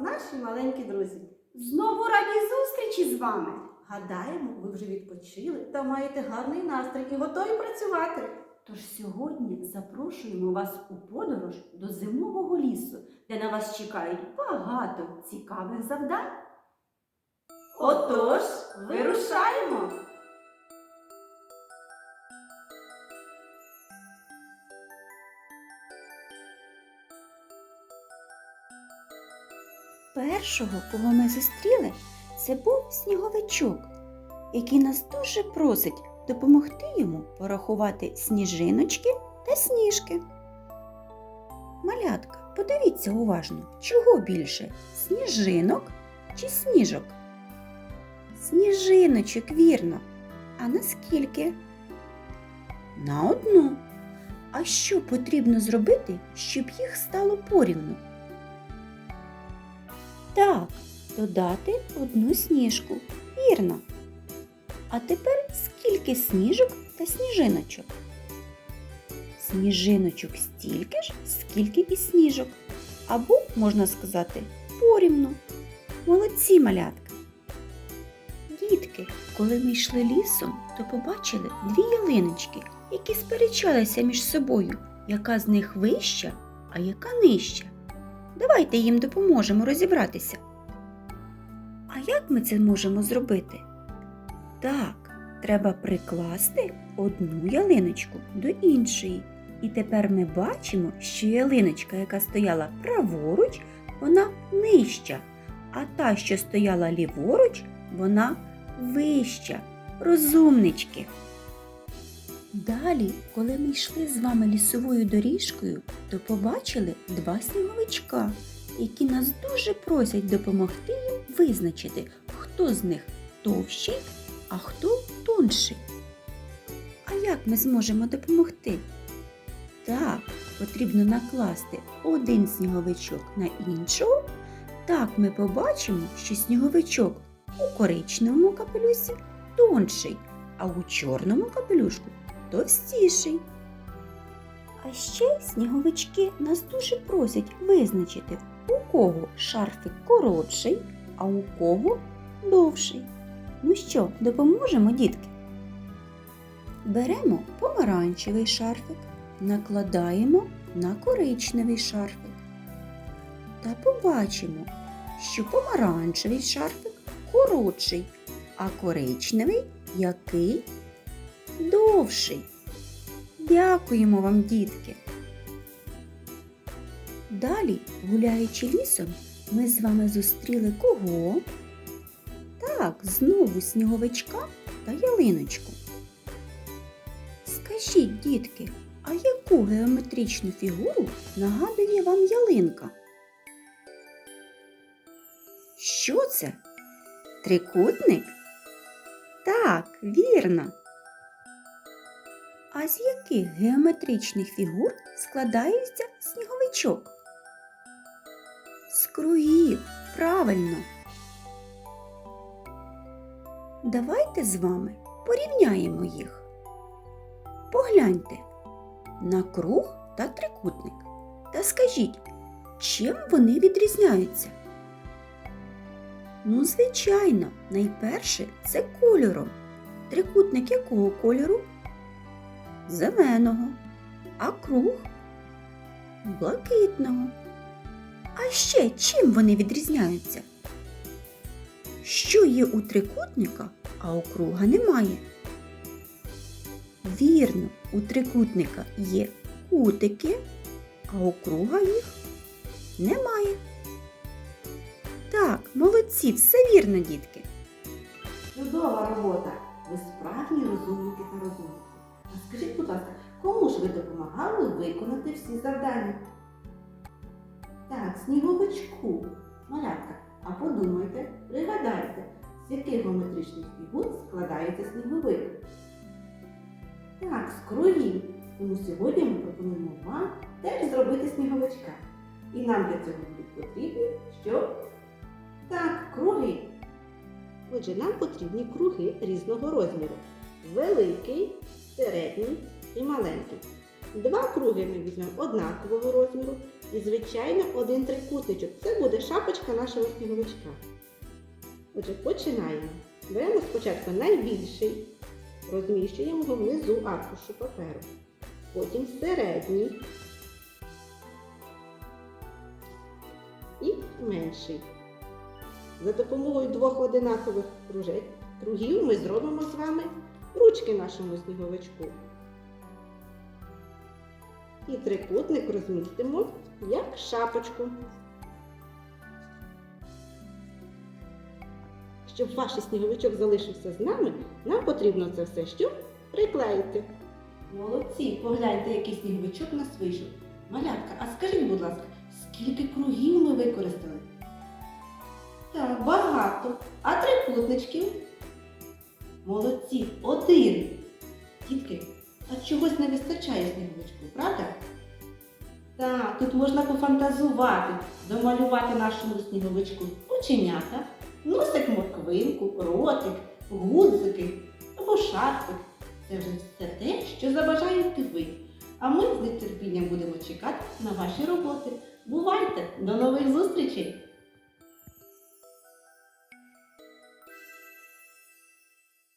наші маленькі друзі. Знову раді зустрічі з вами. Гадаємо, ви вже відпочили та маєте гарний настрій і готові працювати. Тож сьогодні запрошуємо вас у подорож до зимового лісу, де на вас чекають багато цікавих завдань. Отож, вирушаємо! Першого, кого ми зустріли, це був сніговичок, який нас дуже просить допомогти йому порахувати сніжиночки та сніжки. Малятка, подивіться уважно, чого більше сніжинок чи сніжок? Сніжиночок, вірно. А наскільки? На одну. А що потрібно зробити, щоб їх стало порівну? Так, додати одну сніжку. Вірно. А тепер скільки сніжок та сніжиночок? Сніжиночок стільки ж, скільки і сніжок. Або, можна сказати, порівну. Молодці малятка. Дітки, коли ми йшли лісом, то побачили дві ялиночки, які сперечалися між собою, яка з них вища, а яка нижча. Давайте їм допоможемо розібратися. А як ми це можемо зробити? Так, треба прикласти одну ялиночку до іншої. І тепер ми бачимо, що ялиночка, яка стояла праворуч, вона нижча, а та, що стояла ліворуч, вона вища. Розумнички. Далі, коли ми йшли з вами лісовою доріжкою, то побачили два сніговичка, які нас дуже просять допомогти їм визначити, хто з них товщий, а хто тонший. А як ми зможемо допомогти? Так, потрібно накласти один сніговичок на іншого. Так ми побачимо, що сніговичок у коричневому капелюсі тонший, а у чорному капелюшку товстіший. А ще сніговички нас дуже просять визначити, у кого шарфик коротший, а у кого довший. Ну що, допоможемо, дітки? Беремо помаранчевий шарфик, накладаємо на коричневий шарфик. Та побачимо, що помаранчевий шарфик коротший, а коричневий який довший. Дякуємо вам, дітки. Далі, гуляючи лісом, ми з вами зустріли кого? Так, знову сніговичка та ялиночку. Скажіть, дітки, а яку геометричну фігуру нагадує вам ялинка? Що це? Трикутник? Так, вірно. А з яких геометричних фігур складається сніговичок? З кругів, правильно. Давайте з вами порівняємо їх. Погляньте на круг та трикутник. Та скажіть, чим вони відрізняються? Ну, звичайно, найперше це кольором. Трикутник якого кольору? Зеленого, а круг блакитного. А ще чим вони відрізняються? Що є у трикутника, а у круга немає? Вірно, у трикутника є кутики, а у круга їх немає. Так, молодці, все вірно, дітки. Чудова робота! Ви справжні розумники та розумниці. А скажіть, будь ласка, кому ж ви допомагали виконати всі завдання? Так, сніговичку. Малятка, а подумайте, пригадайте, з яких геометричних фігур складається сніговик. Так, з кругів. Тому сьогодні ми пропонуємо вам теж зробити сніговичка. І нам для цього будуть потрібні що? Так, круги. Отже, нам потрібні круги різного розміру. Великий, середній і маленький. Два круги ми візьмемо однакового розміру і, звичайно, один трикутничок. Це буде шапочка нашого сніговичка. Отже, починаємо. Беремо спочатку найбільший, розміщуємо його внизу аркушу паперу. Потім середній і менший. За допомогою двох одинакових кружек- кругів ми зробимо з вами ручки нашому сніговичку. І трикутник розмістимо як шапочку. Щоб ваш сніговичок залишився з нами, нам потрібно це все що приклеїти. Молодці, погляньте, який сніговичок нас вийшов. Малятка, а скажіть, будь ласка, скільки кругів ми використали? Так, багато. А трикутничків? Молодці, один. Дітки, а чогось не вистачає сніговичку, правда? Так, тут можна пофантазувати, домалювати нашому сніговичку оченята, носик морквинку, ротик, гудзики або шарфик. Це вже все те, що забажаєте ви. А ми з нетерпінням будемо чекати на ваші роботи. Бувайте! До нових зустрічей!